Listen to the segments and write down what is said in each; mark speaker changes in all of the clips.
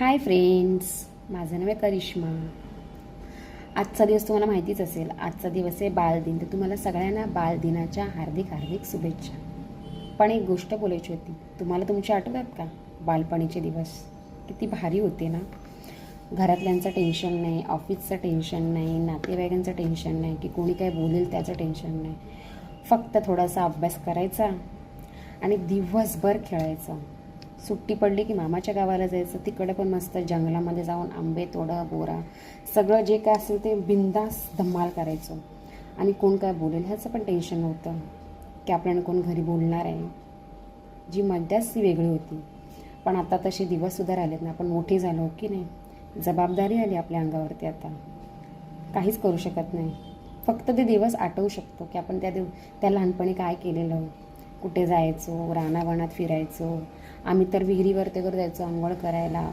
Speaker 1: Hi friends माझं नाव आहे करिश्मा. आजचा दिवस तुम्हाला माहितीच असेल आजचा दिवस आहे बालदिन. तर तुम्हाला सगळ्यांना बालदिनाच्या हार्दिक हार्दिक शुभेच्छा. पण एक गोष्ट बोलायची होती. तुम्हाला तुमच्या आठवतात का? बालपणीचे दिवस. किती भारी होते ना? घरातल्यांचं टेन्शन नाही ऑफिसचं टेन्शन नाही नातेवाईकांचं टेन्शन नाही की कोणी काय बोलेल त्याचं टेन्शन नाही. फक्त थोडासा अभ्यास करायचा आणि दिवसभर खेळायचं. सुट्टी पडली की मामाच्या गावाला जायचं तिकडे पण मस्त जंगलामध्ये जाऊन आंबे तोडा बोरा सगळं जे काय असेल ते बिंदास धम्माल करायचो. आणि कोण काय बोलेल ह्याचं पण टेन्शन नव्हतं की आपल्याला कोण घरी बोलणार आहे. जी मज्जाच ती वेगळी होती. पण आता तसे दिवससुद्धा राहिलेत ना आपण मोठे झालो हो की नाही? जबाबदारी आली आपल्या अंगावरती आता. काहीच करू शकत नाही. फक्त ते दिवस आठवू शकतो की आपण त्या दिव त्या लहानपणी काय केलेलं. कुठे जायचो रानावनात फिरायचो आम्ही तर विहिरीवर ते जायचो आंघोळ करायला.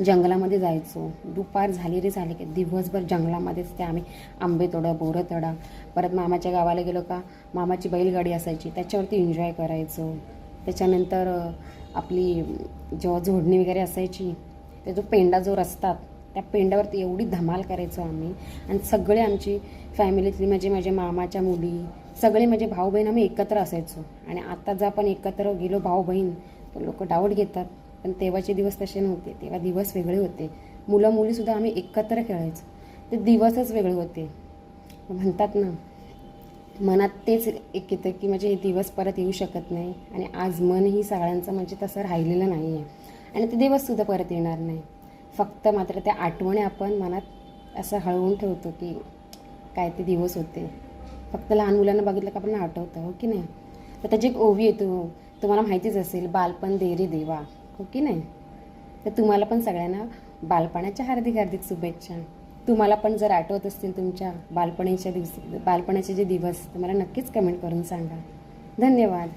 Speaker 1: जंगलामध्ये जायचो. दुपार झाली रे झाली की दिवसभर जंगलामध्येच ते आम्ही आंबे तोडा बोरं तोडा. परत मामाच्या गावाला गेलो का मामाची बैलगाडी असायची त्याच्यावरती एन्जॉय करायचो. त्याच्यानंतर आपली जेव्हा झोडणी वगैरे असायची ते जो पेंडा जो रचतात त्या पेंड्यावरती एवढी धमाल करायचो आम्ही. आणि सगळे आमची फॅमिलीतली म्हणजे माझ्या मामाच्या मुली सगळे म्हणजे भाऊ बहीण आम्ही एकत्र असायचो. आणि आता जर आपण एकत्र गेलो भाऊ बहीण तर लोक डाऊट घेतात. पण तेव्हाचे दिवस तसे नव्हते. तेव्हा दिवस वेगळे होते. मुलं मुलीसुद्धा आम्ही एकत्र खेळायचो. ते दिवसच वेगळे होते. म्हणतात ना मनात तेच एक येतं की म्हणजे हे दिवस परत येऊ शकत नाही. आणि आज मनही सगळ्यांचं म्हणजे तसं राहिलेलं नाही आहे आणि ते दिवससुद्धा परत येणार नाही. फक्त मात्र त्या आठवणी आपण मनात असं हळवून ठेवतो की काय ते दिवस होते. फक्त लहान मुलांना बघितलं का आपण आठवतं हो की नाही? तर त्याची एक ओवी येतो हो. तुम्हाला माहितीच असेल बालपण देरी देवा हो की नाही? तर तुम्हाला पण सगळ्यांना बालपणाच्या हार्दिक हार्दिक शुभेच्छा. तुम्हाला पण जर आठवत असतील तुमच्या बालपणीच्या दिवस बालपणाचे जे दिवस तुम्हाला मला नक्कीच कमेंट करून सांगा. धन्यवाद.